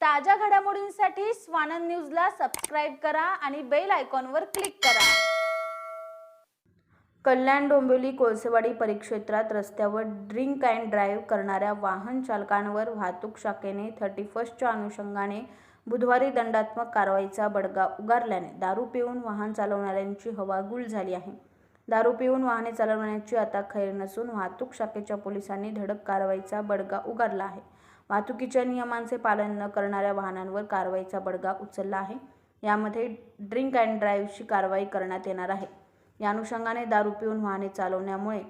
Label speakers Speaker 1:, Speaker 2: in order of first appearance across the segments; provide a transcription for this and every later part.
Speaker 1: ताज्या घडामोडींसाठी स्वानंद न्यूजला सबस्क्राईब करा आणि बेल आयकॉनवर क्लिक करा. कल्याण डोंबिवली कोळसेवाडी परिक्षेत्रात रस्त्यावर ड्रिंक अँड ड्राईव्ह करणाऱ्या वाहन चालकांवर वाहतूक शाखेने थर्टी फर्स्टच्या अनुषंगाने बुधवारी दंडात्मक कारवाईचा बडगा उगारल्याने दारू पिऊन वाहन चालवणाऱ्यांची हवागुल झाली आहे. दारू पिऊन वाहने चालवण्याची आता खैर नसून वाहतूक शाखेच्या पोलिसांनी धडक कारवाईचा बडगा उगारला आहे. वाहतुकीच्या नियमांचे पालन न करणाऱ्या वाहनांवर कारवाईचा बडगा उचलला आहे. यामध्ये ड्रिंक अँड ड्राईव्हची कारवाई करण्यात येणार आहे. या अनुषंगाने दारू पिऊन वाहने चालवण्यामुळे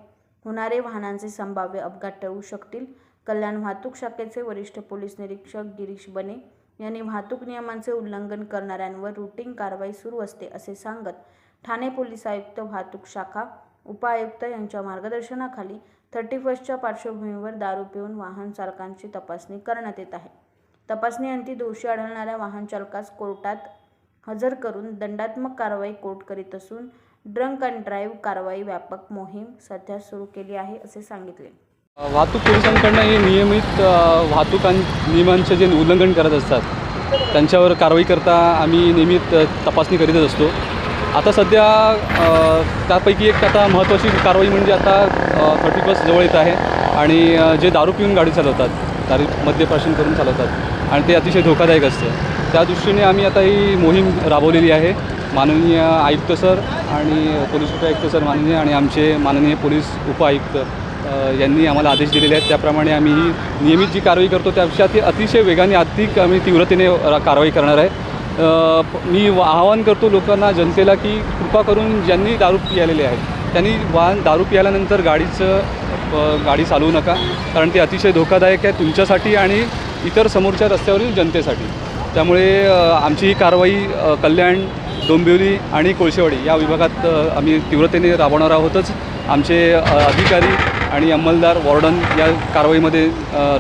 Speaker 1: होणारे वाहनांचे संभाव्य अपघात टळू शकतील. कल्याण वाहतूक शाखेचे वरिष्ठ पोलीस निरीक्षक गिरीश बने यांनी वाहतूक नियमांचे उल्लंघन करणाऱ्यांवर रुटीन कारवाई सुरू असते असे सांगत ठाणे पोलीस आयुक्त वाहतूक शाखा उपायुक्त यांच्या मार्गदर्शनाखाली थर्टी फर्स्टच्या पार्श्वभूमीवर दारू पिऊन वाहन चालकांची तपासणी करण्यात येत आहे. तपासणीअंती दोषी आढळणाऱ्या वाहन चालकास कोर्टात हजर करून दंडात्मक कारवाई कोर्ट करीत असून ड्रंक अँड ड्राईव्ह कारवाई व्यापक मोहीम सध्या सुरू केली आहे असे सांगितले.
Speaker 2: वाहतूक पोलिसांकडनं हे नियमित वाहतूक नियमांचे जे उल्लंघन करत असतात त्यांच्यावर कारवाई करता आम्ही नियमित तपासणी करीतच असतो. आता सध्या त्यापैकी एक आता महत्त्वाची कारवाई म्हणजे आता थर्टी फर्स्ट जवळ येत आहे आणि जे दारू पिऊन गाडी चालवतात दारू मद्यप्राशन करून चालवतात आणि ते अतिशय धोकादायक असतं. त्या दृष्टीने आम्ही आता ही मोहीम राबवलेली आहे. माननीय आयुक्त सर आणि पोलीस उपायुक्त सर माननीय आणि आमचे माननीय पोलीस उपायुक्त यांनी आम्हाला आदेश दिलेले आहेत. त्याप्रमाणे आम्ही ही नियमित जी कारवाई करतो त्यापेक्षा ती अतिशय वेगाने अधिक आम्ही तीव्रतेने कारवाई करणार आहे. मी आवाहन करतो लोकांना जनतेला की कृपा करून ज्यांनी दारू पियालेले आहेत त्यांनी वाहन दारू पियाल्यानंतर गाडीचं गाडी चालवू नका कारण ते अतिशय धोकादायक आहे तुमच्यासाठी आणि इतर समोरच्या रस्त्यावरील जनतेसाठी. त्यामुळे आमची ही कारवाई कल्याण डोंबिवली आणि कोळशेवाडी या विभागात आम्ही तीव्रतेने राबवणार आहोतच. आमचे अधिकारी आणि अंमलदार वॉर्डन या कारवाईमध्ये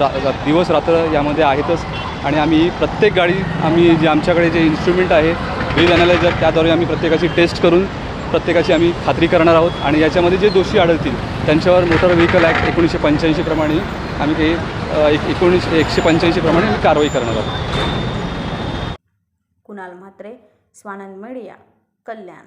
Speaker 2: रा दिवस रात्र यामध्ये आहेतच. आणि आम्ही प्रत्येक गाडी आम्ही जे आमच्याकडे जे इन्स्ट्रुमेंट आहे व्हील अनालायझर त्याद्वारे आम्ही प्रत्येकाची टेस्ट करून प्रत्येकाची आम्ही खात्री करणार आहोत. आणि याच्यामध्ये जे दोषी आढळतील त्यांच्यावर मोटर व्हेकल ॲक्ट एकोणीसशे पंच्याऐंशीप्रमाणे आम्ही ते एक एकोणीसशे एकशे पंच्याऐंशीप्रमाणे आम्ही कारवाई करणार आहोत.
Speaker 1: कुणाल म्हात्रे स्वानंद मीडिया कल्याण.